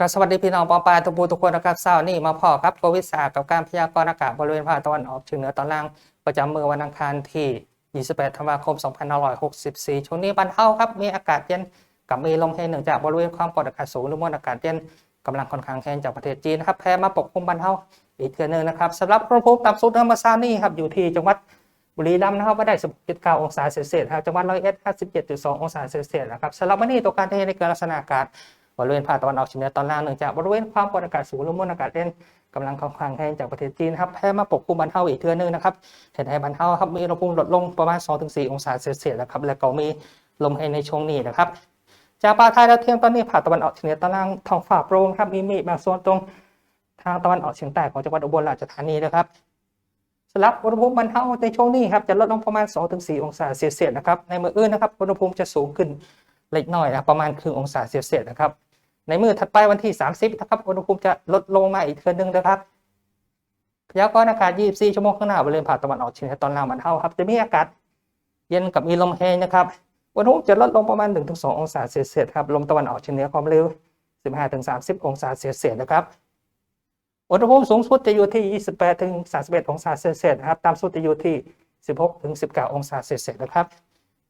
กสวัสดีพี่น้องปองปายทุกผู้ทุกคนนะครับเช้านี้มาพอครับโควิดสากับการพยากรณ์อากาศบริเวณภาคตะวันออกเฉียงเหนือตอนล่าง ประจำมือวันอังคารที่ 28 ธันวาคม 2564 ช่วงนี้บรรเทาครับ มีอากาศเย็นกับมีลมแห้งเนื่องจากบริเวณความกดอากาศสูงหรือมวลอากาศเย็นกำลังค่อนข้างแห้งจากประเทศจีนครับแผ่มาปกคลุมบรรเทาอีกเทือหนึงนะครับสำหรับอุณหภูมิต่ำสุดนเมื่อเช้านี้ครับอยู่ที่จังหวัดบุรีรัมย์นะครับว่าได้ 16.9 องศาเซลเซียสครับจังหวัดร้อยเอ็ด57.2 องศาเซลเซียสนะครับสำหรับวันนี้ตัวการเทในเกิดลักษณะอากาศ บริเวณภาคตะวันออกเฉียงเหนือตอนล่างเนื่องจากบริเวณความกดอากาศสูงหรือมวลอากาศเย็นกำลังค่อนข้างแหงจากประเทศจีนครับแผ่มาปกคลุมบรรเทาอีกเทือนึงนะครับเห็นให้บรรเทาครับมีอุณหภูมิลดลงประมาณ 2-4 องศาเซลเซียสนะครับและก็มีลมแห้งในช่วงนี้นะครับจากปาไทยดาวเทียมตอนนี้ภาคตะวันออกเฉียงเหนือตอนล่างท้องฟ้าโปร่งครับมีเมฆบางส่วนตรงทางตะวันออกเฉียงใต้ของจังหวัดอุบลราชธานีนะครับสำหรับอุณหภูมิบรรเทาในช่วงนี้ครับจะลดลงประมาณ 2-4 องศาเซลเซียสนะครับในเมืออื่นนะครับอุณหภูมิจะสูงขึ้นเล็กน้อยนะประมาณครึ่งองศาเซลเซียสนะครับ ในมือถัดไปวันที่ 30นะครับอุณหภูมิจะลดลงมาอีกเทือนหนึงนะครับพยากรณ์อากาศ 24 ชั่วโมงข้างหน้าบริเวณภาคตะวันออกเฉียงเหนือตอนล่างบรรเท่าครับ จะมีอากาศเย็นกับมีลมแห้งนะครับอุณหภูมิจะลดลงประมาณ 1-2 องศาเซลเซียสครับลมตะวันออกเฉียงเหนือความเร็ว 15-30 องศาเซลเซียสนะครับอุณหภูมิสูงสุดจะอยู่ที่ 28-31 องศาเซลเซียสนะครับต่ำสุดจะอยู่ที่ 16-19 องศาเซลเซียสนะครับ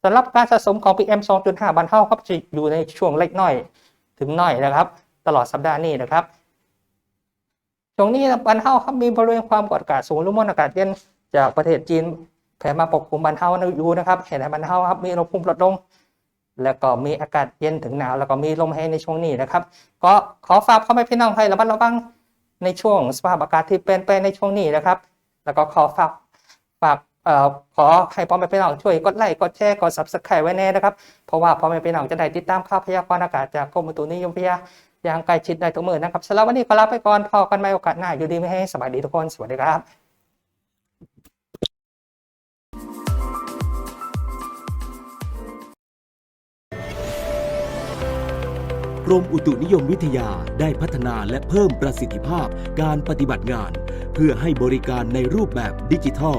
สำหรับการสะสมของ PM 2.5บรรเท่าครับจะอยู่ในช่วงเล็กน้อย ถึงน้อยนะครับ ตลอดสัปดาห์นี้นะครับช่วงนี้บรรเทาครับมีบริเวณความกดอากาศสูงหรือมวลอากาศเย็นจากประเทศจีนแผ่มาปกคลุมบรรเทาอยู่นะครับเห็นไหมบรรเทาครับมีอุณหภูมิลดลง แล้วก็มีอากาศเย็นถึงหนาว แล้วก็มีลมแห้งในช่วงนี้นะครับ ก็ขอฝากพ่อแม่พี่น้องให้ระมัดระวังในช่วงสภาพอากาศที่เปลี่ยนแปลงในช่วงนี้นะครับ แล้วก็ขอฝากฝาก ขอให้พ่อแม่พี่น้องช่วยกดไลค์กดแชร์กด subscribe ไว้แน่นะครับ เพราะว่าพ่อแม่พี่น้องจะได้ติดตามข่าวพยากรณ์อากาศจากกรมอุตุนิยมวิทยาอย่างใกล้ชิดได้ทุกมื่อนะครับสำหรับวันนี้ก็ลาไปก่อนพอกันใหม่โอกาสหน้าอยู่ดีไม่ให้สบายดีทุกคนสวัสดีครับกรมอุตุนิยมวิทยาได้พัฒนาและเพิ่มประสิทธิภาพการปฏิบัติงาน เพื่อให้บริการในรูปแบบดิจิทัล